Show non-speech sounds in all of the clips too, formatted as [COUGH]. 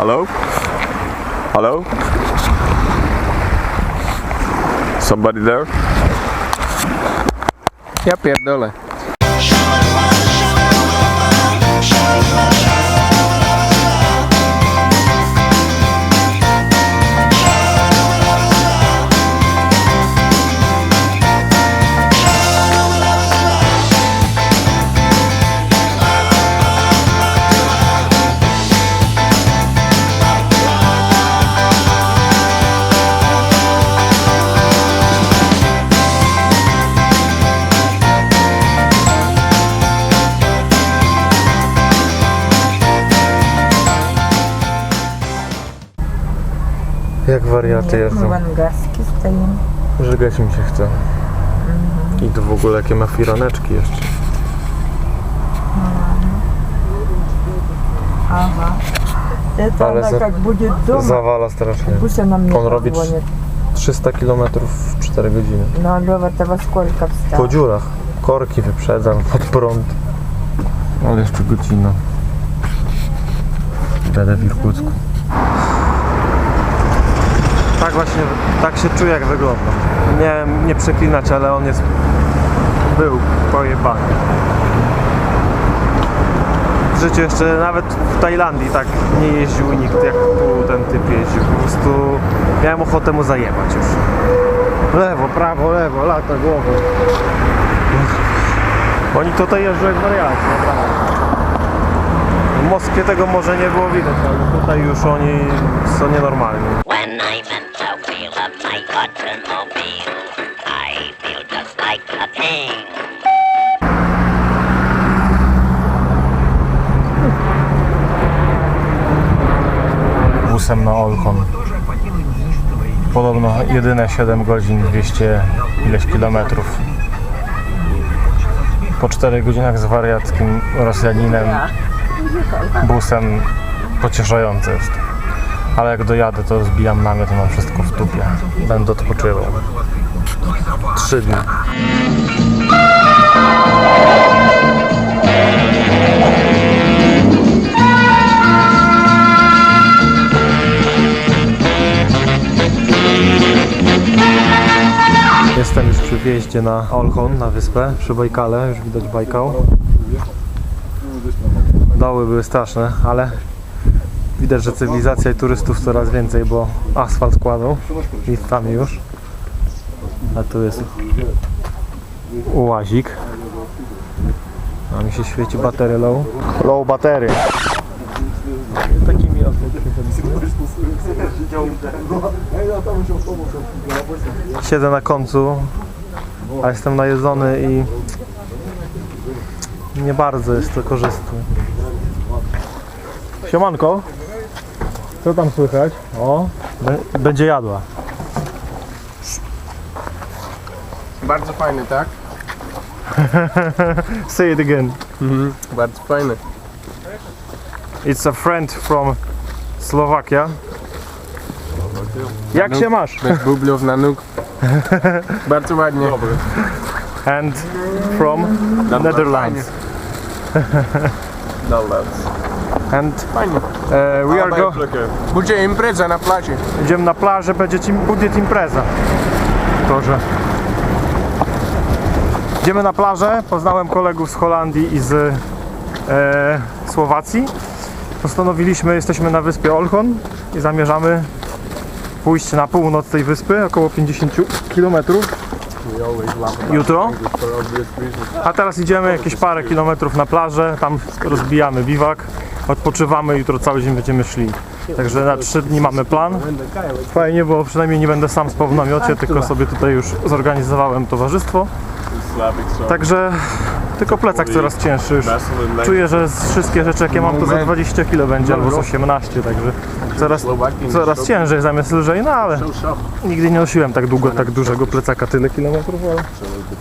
Hello? Hello? Somebody there? Ja pierdolę. jak wariaty nie, jestem. Wangarski stoimy. Żygać mi się chce. Mhm. I to w ogóle jakie ma firaneczki jeszcze. No. Aha. To Ale ona za, jak będzie duma, zawala strasznie. Puszczę na mnie On robi 300 km w 4 godziny. No dobra, to was wstała. Po dziurach. Korki wyprzedzam pod prąd. Ale jeszcze godzina. Będę w Irkucku. Tak właśnie, tak się czuję jak wygląda. Nie, nie przeklinać, ale on jest... Był pojebany. W życiu jeszcze nawet w Tajlandii tak nie jeździł nikt jak tu ten typ jeździł. Po prostu miałem ochotę mu zajebać już. Lewo, prawo, lewo, lata głową. Oni tutaj jeżdżą jak wariaci. W Moskwie tego może nie było widać, ale tutaj już oni są nienormalni. Automobile, I feel just like a king. Busem na Olchon. Podobno jedyne 7 godzin, 200 ileś kilometrów. Po 4 godzinach z wariackim Rosjaninem busem pocieszające jest. Ale jak dojadę, to zbijam namiot i mam wszystko w dupie. Będę odpoczywał. 3 dni. Jestem już przy wjeździe na Olchon, na wyspę, przy Bajkale, już widać Bajkał. Doły były straszne, ale widać, że cywilizacja i turystów coraz więcej, bo asfalt kładą i tam już. A tu jest ułazik. A mi się świeci batery low. Low batery. Takimi Siedzę na końcu, a jestem najedzony i nie bardzo jest to korzystne. Siemanko, co tam słychać? O, będzie jadła. Bardzo fajny, tak? [LAUGHS] Say it again. Bardzo fajny. It's a friend from Slovakia. Jak się masz? Bez bublów na nóg. [LAUGHS] Bardzo ładnie. And from Netherlands. [LAUGHS] And uh, we are go. Będzie impreza na plaży. Idziemy na plażę, będzie ci budżet impreza. Torze. Idziemy na plażę. Poznałem kolegów z Holandii i z e, Słowacji. Postanowiliśmy, jesteśmy na wyspie Olchon i zamierzamy pójść na północ tej wyspy, około 50 km. Jutro. A teraz idziemy jakieś parę kilometrów na plażę, tam rozbijamy biwak, odpoczywamy, jutro cały dzień będziemy szli. Także na trzy dni mamy plan. Fajnie, bo przynajmniej nie będę sam spał w namiocie, tylko sobie tutaj już zorganizowałem towarzystwo. Także tylko plecak coraz cięższy już. Czuję, że wszystkie rzeczy jakie mam to za 20 kg będzie albo z 18, także coraz, coraz ciężej zamiast lżej, no ale nigdy nie nosiłem tak długo, tak dużego plecaka, tyle kilometrów, ale...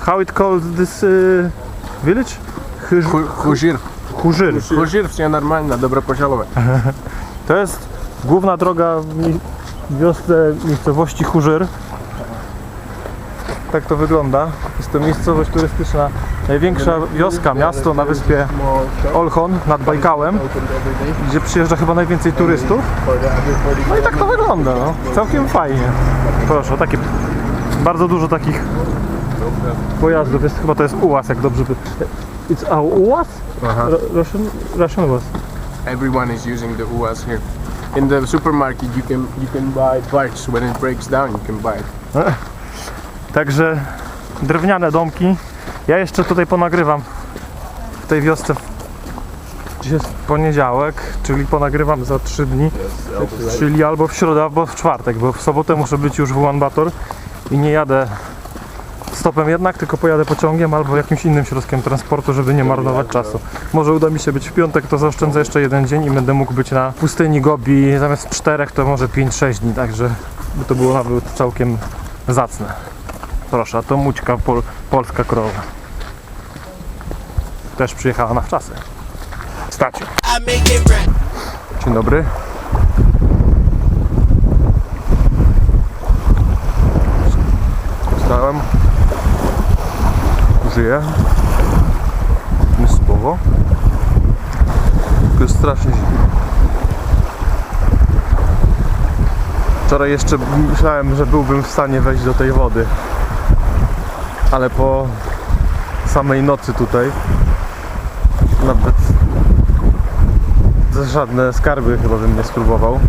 How it called this y, village? Chyż, Hużyr. Hużir wsia normalna, dobre posialowe. [LAUGHS] To jest główna droga w wiosce miejscowości Chużyr. tak to wygląda. Jest to miejscowość turystyczna, największa wioska, miasto na wyspie Olchon nad Bajkałem, gdzie przyjeżdża chyba najwięcej turystów. No i tak to wygląda, no. Całkiem fajnie. Proszę, takie bardzo dużo takich pojazdów. Jest chyba to jest ułaz, jak dobrze by. It's a ułaz? Russian, Russian ułaz. Everyone is using the UAZ here. In the supermarket, you can you can buy parts when it breaks down. You can buy it. [LAUGHS] Także drewniane domki. Ja jeszcze tutaj ponagrywam w tej wiosce. Dziś jest poniedziałek, czyli ponagrywam za 3 dni. Czyli albo w środę, albo w czwartek, bo w sobotę muszę być już w Ulaanbaatar i nie jadę stopem jednak, tylko pojadę pociągiem albo jakimś innym środkiem transportu, żeby nie marnować czasu. Może uda mi się być w piątek, to zaoszczędzę jeszcze jeden dzień i będę mógł być na pustyni Gobi zamiast czterech, to może 5-6 dni, także by to było nawet całkiem zacne. Proszę, a to Mućka, pol, polska krowa. Też przyjechała na wczasy. Stacie. Dzień dobry. Wstałem. Żyję. Spoko. Tylko jest strasznie zimno. Wczoraj jeszcze myślałem, że byłbym w stanie wejść do tej wody. Ale po samej nocy tutaj nawet żadne skarby chyba bym nie spróbował.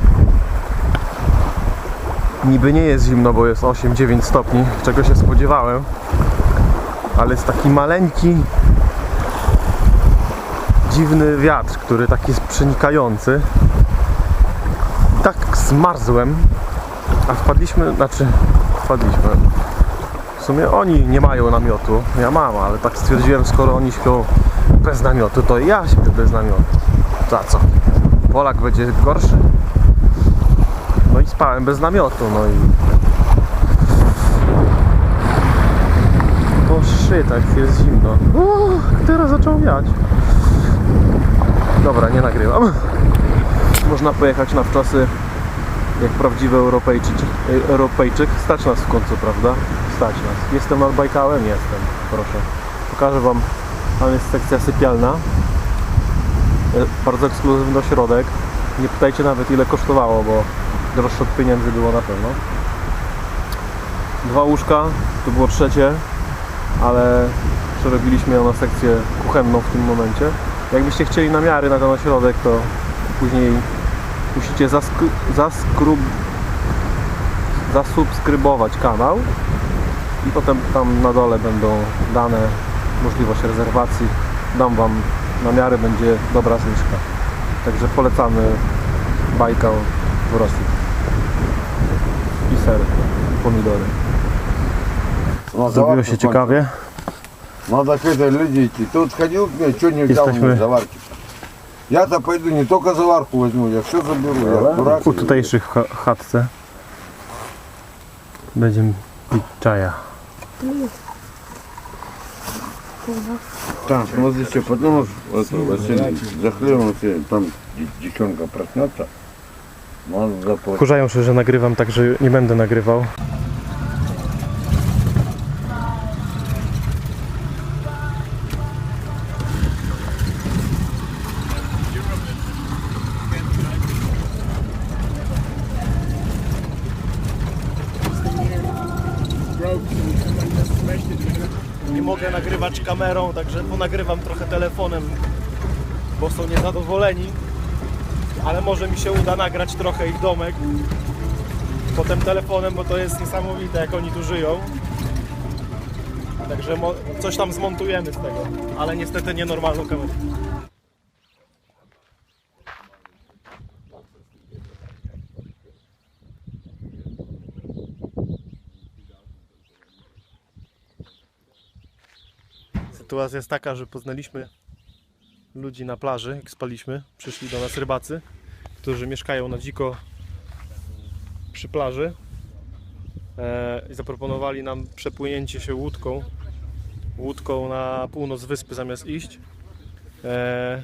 Niby nie jest zimno, bo jest 8-9 stopni, czego się spodziewałem. Ale jest taki maleńki, dziwny wiatr, który taki jest przenikający. Tak zmarzłem, a wpadliśmy, znaczy wpadliśmy. W sumie oni nie mają namiotu, ja mam, ale tak stwierdziłem, skoro oni śpią bez namiotu, to ja śpię bez namiotu. Za co? Polak będzie gorszy? Spałem bez namiotu, no i... O shit, jak jest zimno. Uuu, teraz zaczął wiać. Dobra, nie nagrywam. Można pojechać na wczasy jak prawdziwy Europejczyk, Europejczyk. Stać nas w końcu, prawda? Stać nas. Jestem nad Bajkałem? Jestem. Proszę. Pokażę Wam. Tam jest sekcja sypialna. E, Bardzo ekskluzywny ośrodek. Nie pytajcie nawet ile kosztowało, bo droższe od pieniędzy było na pewno. Dwa łóżka, to było trzecie, ale przerobiliśmy ją na sekcję kuchenną w tym momencie. Jakbyście chcieli namiary na ten ośrodek, to później musicie zaskru, zasubskrybować kanał i potem tam na dole będą dane możliwość rezerwacji. Dam Wam namiary, będzie dobra zniżka. Także polecamy Bajkał w Rosji I ser, pomidory. Ну, Zrobiło заварку się кончил. ciekawie. Надо к этой люди идти. Тут сходил к ней, что не взял Jesteśmy- мне заварки. Я-то пойду не только заварку возьму, я все заберу. Я дурак. U tutejszych w cha- chatce. Będziemy pić czaja. Так, ну вот еще потом это, Василий, за хлебом, если там де- девчонка проснется, No, Można się, że nagrywam, także nie będę nagrywał. Nie mogę nagrywać kamerą, także ponagrywam trochę telefonem, bo są niezadowoleni ale może mi się uda nagrać trochę ich domek potem telefonem, bo to jest niesamowite jak oni tu żyją. Także coś tam zmontujemy z tego, ale niestety nienormalną kamerę. Sytuacja jest taka, że poznaliśmy ludzi na plaży, jak spaliśmy. Przyszli do nas rybacy, którzy mieszkają na dziko przy plaży. E, zaproponowali nam przepłynięcie się łódką, łódką na północ wyspy zamiast iść. E,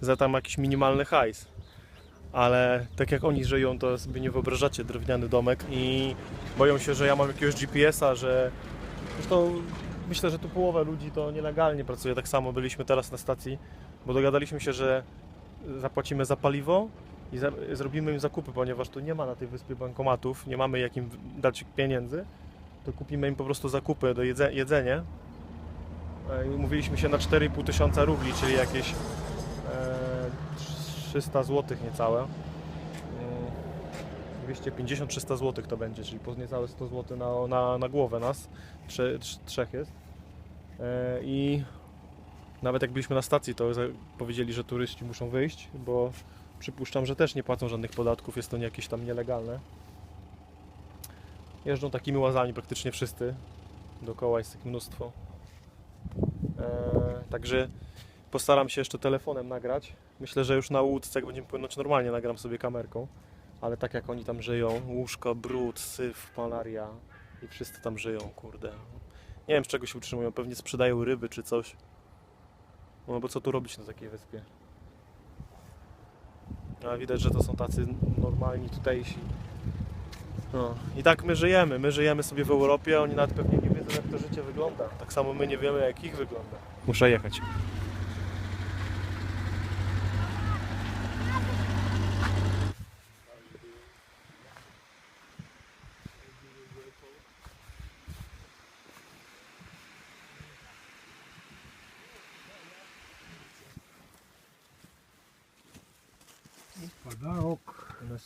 za tam jakiś minimalny hajs. Ale tak jak oni żyją, to sobie nie wyobrażacie drewniany domek i boją się, że ja mam jakiegoś GPS-a, że Zresztą myślę, że tu połowa ludzi to nielegalnie pracuje. Tak samo byliśmy teraz na stacji, bo dogadaliśmy się, że zapłacimy za paliwo i za, zrobimy im zakupy, ponieważ tu nie ma na tej wyspie bankomatów, nie mamy jak im dać pieniędzy, to kupimy im po prostu zakupy do jedze, jedzenie. E, i Umówiliśmy się na 4,5 tysiąca rubli, czyli jakieś e, 300 zł niecałe. Mm, 250-300 zł to będzie, czyli po niecałe 100 zł na, na, na głowę nas, Trze, trz- trzech jest. E, I nawet jak byliśmy na stacji, to powiedzieli, że turyści muszą wyjść, bo przypuszczam, że też nie płacą żadnych podatków, jest to nie jakieś tam nielegalne. Jeżdżą takimi łazami praktycznie wszyscy. Dookoła jest ich mnóstwo. E, także postaram się jeszcze telefonem nagrać. Myślę, że już na łódce, jak będziemy płynąć normalnie, nagram sobie kamerką. Ale tak jak oni tam żyją, łóżko, brud, syf, malaria i wszyscy tam żyją, kurde. Nie wiem z czego się utrzymują, pewnie sprzedają ryby czy coś. No bo co tu robić na takiej wyspie? Ale widać, że to są tacy normalni tutejsi. No. I tak my żyjemy. My żyjemy sobie w Europie, oni nawet pewnie nie wiedzą jak to życie wygląda. Tak samo my nie wiemy jak ich wygląda. Muszę jechać.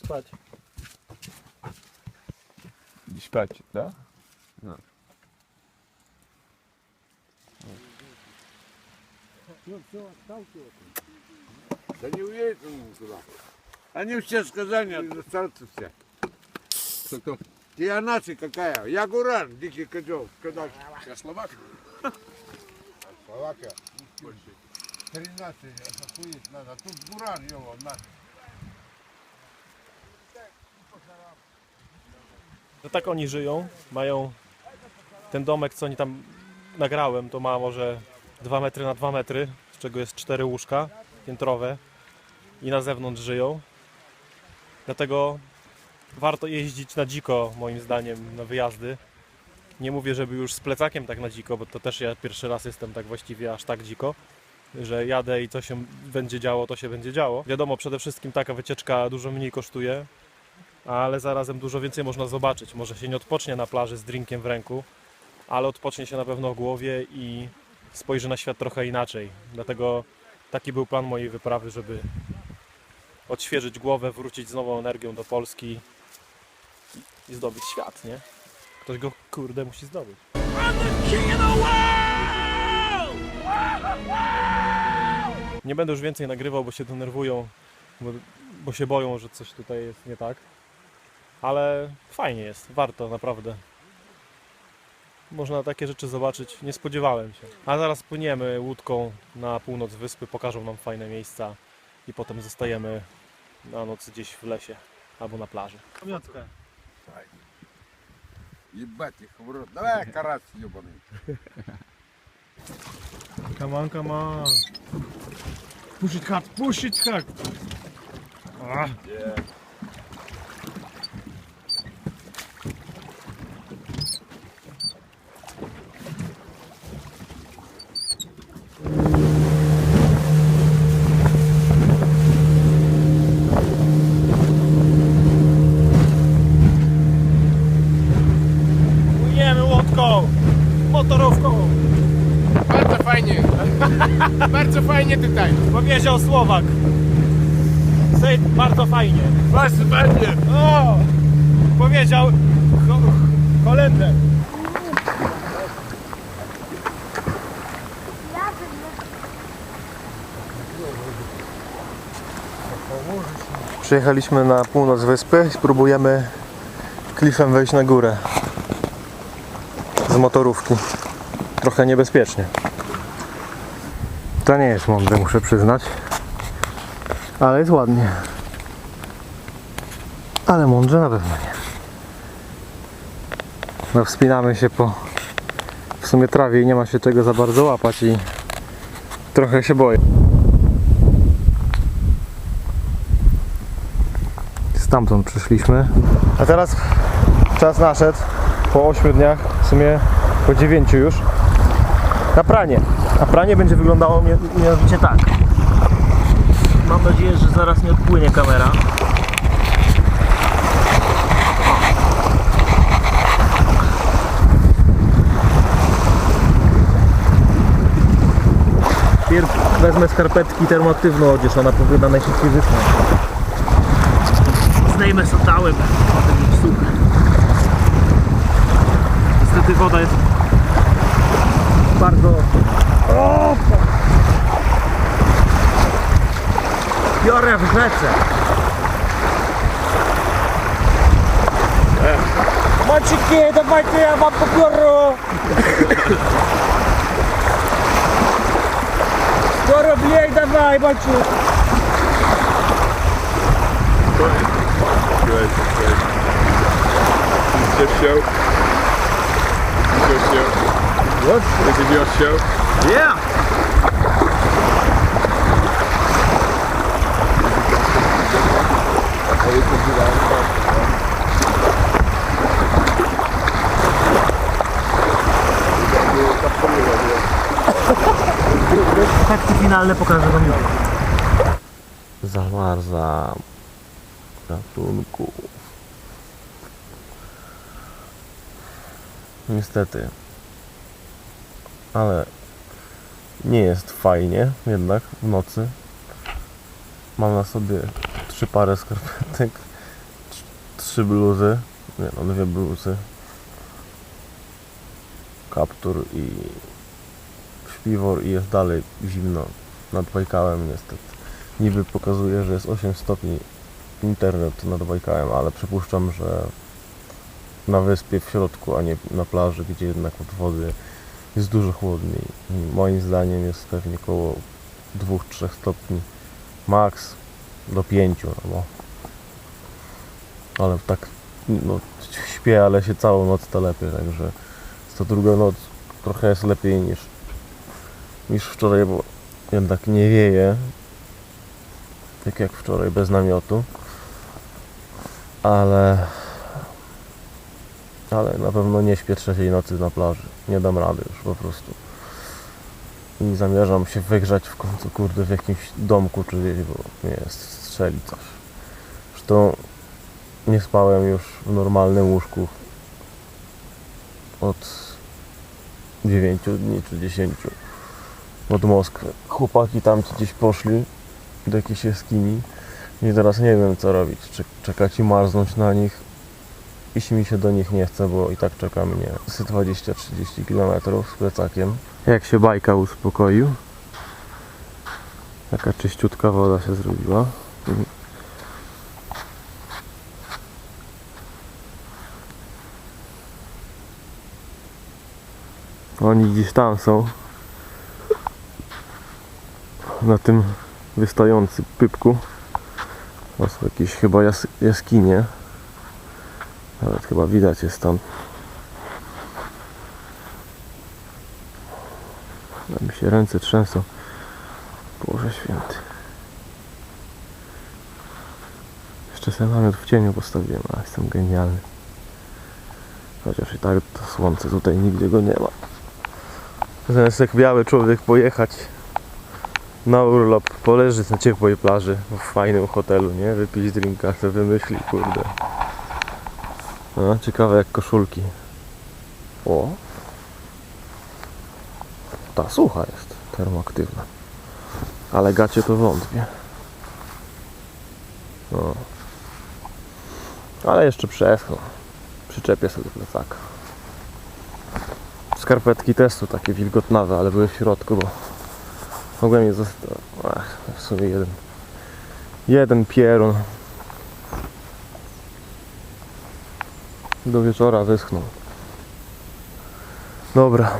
No spać. Nie śpać, da? Да не уедет он туда. Они все сказали, иностранцы все. Ты а нация какая? Я Гуран, дикий козел. Когда Я словак. Словакия. Три нации, охуеть надо. А Тут Гуран его, нахуй. No tak oni żyją. Mają ten domek, co oni tam nagrałem, to ma może 2 metry na 2 metry, z czego jest 4 łóżka piętrowe i na zewnątrz żyją. Dlatego warto jeździć na dziko, moim zdaniem, na wyjazdy. Nie mówię, żeby już z plecakiem tak na dziko, bo to też ja pierwszy raz jestem tak właściwie aż tak dziko, że jadę i co się będzie działo, to się będzie działo. Wiadomo, przede wszystkim taka wycieczka dużo mniej kosztuje, ale zarazem dużo więcej można zobaczyć. Może się nie odpocznie na plaży z drinkiem w ręku, ale odpocznie się na pewno w głowie i spojrzy na świat trochę inaczej. Dlatego taki był plan mojej wyprawy, żeby odświeżyć głowę, wrócić z nową energią do Polski i zdobyć świat, nie? Ktoś go, kurde, musi zdobyć. Nie będę już więcej nagrywał, bo się denerwują, bo, bo się boją, że coś tutaj jest nie tak Ale fajnie jest, warto naprawdę. Można takie rzeczy zobaczyć, nie spodziewałem się. A zaraz płyniemy łódką na północ wyspy, pokażą nam fajne miejsca i potem zostajemy na noc gdzieś w lesie albo na plaży. Pamiątkę. Ебать их в рот. Давай, карась ебаный. Come on, come on. Push it hard, push it hard. Ah. Płyniemy Bardzo fajnie tutaj. Powiedział Słowak. Sej, bardzo fajnie. Właśnie będzie. O! Powiedział ho, Holender. Przyjechaliśmy na północ wyspy i spróbujemy klifem wejść na górę z motorówki. Trochę niebezpiecznie. To nie jest mądre, muszę przyznać. Ale jest ładnie. Ale mądrze na pewno nie. No wspinamy się po w sumie trawie i nie ma się czego za bardzo łapać i trochę się boję. Stamtąd przyszliśmy. A teraz czas naszedł po 8 dniach w sumie Po dziewięciu już. Na pranie. Na pranie będzie wyglądało mia- mianowicie tak. Mam nadzieję, że zaraz nie odpłynie kamera. Pierw wezmę skarpetki termoaktywną odzież, ona powinna najszybciej wysnąć. Zdejmę sotałem, potem mieć suche. Niestety woda jest bardzo... O! Biorę w rzece. Macieki, dawajcie, ja wam pobiorę. Skoro biej, dawaj, Maciek. Just show. Just show. What? Is your show. Yeah. Efekty finalne pokażę wam jutro. Zamarzam. Ratunku. Niestety. Ale nie jest fajnie jednak w nocy. Mam na sobie trzy pary skarpetek, trz- trzy bluzy, nie no dwie bluzy, kaptur i śpiwór i jest dalej zimno nad Bajkałem niestety. Niby pokazuje, że jest 8 stopni internet nad Bajkałem, ale przypuszczam, że na wyspie w środku, a nie na plaży, gdzie jednak od wody jest dużo chłodniej. Moim zdaniem jest pewnie około 2-3 stopni max do 5, no bo ale tak no, śpię, ale się całą noc telepie, także to druga noc trochę jest lepiej niż niż wczoraj, bo jednak nie wieje tak jak wczoraj bez namiotu ale ale na pewno nie śpię trzeciej nocy na plaży. Nie dam rady już po prostu. I zamierzam się wygrzać w końcu, kurde, w jakimś domku czy gdzieś, bo mnie strzeli coś. Zresztą nie spałem już w normalnym łóżku od 9 dni czy 10 od Moskwy. Chłopaki tam gdzieś poszli do jakiejś jaskini i teraz nie wiem co robić. Czy czekać i marznąć na nich, jeśli mi się do nich nie chce, bo i tak czeka mnie z 20-30 km z plecakiem. Jak się bajka uspokoił. Jaka czyściutka woda się zrobiła. Oni gdzieś tam są. Na tym wystającym pypku. To są jakieś chyba jas jaskinie. Nawet chyba widać jest tam. A mi się ręce trzęsą. Boże święty. Jeszcze sobie namiot w cieniu postawiłem, a jestem genialny. Chociaż i tak to słońce tutaj nigdzie go nie ma. Zamiast jak biały człowiek pojechać na urlop, poleżeć na ciepłej plaży, w fajnym hotelu, nie? Wypić drinka, co wymyśli, kurde. No, ciekawe jak koszulki. O! Ta sucha jest, termoaktywna. Ale gacie to wątpię. No. Ale jeszcze przeschną. Przyczepię sobie do plecaka. Skarpetki też są takie wilgotnawe, ale były w środku, bo mogłem je zostać. Ach, w sumie jeden. Jeden pierun. Do wieczora wyschną. Dobra.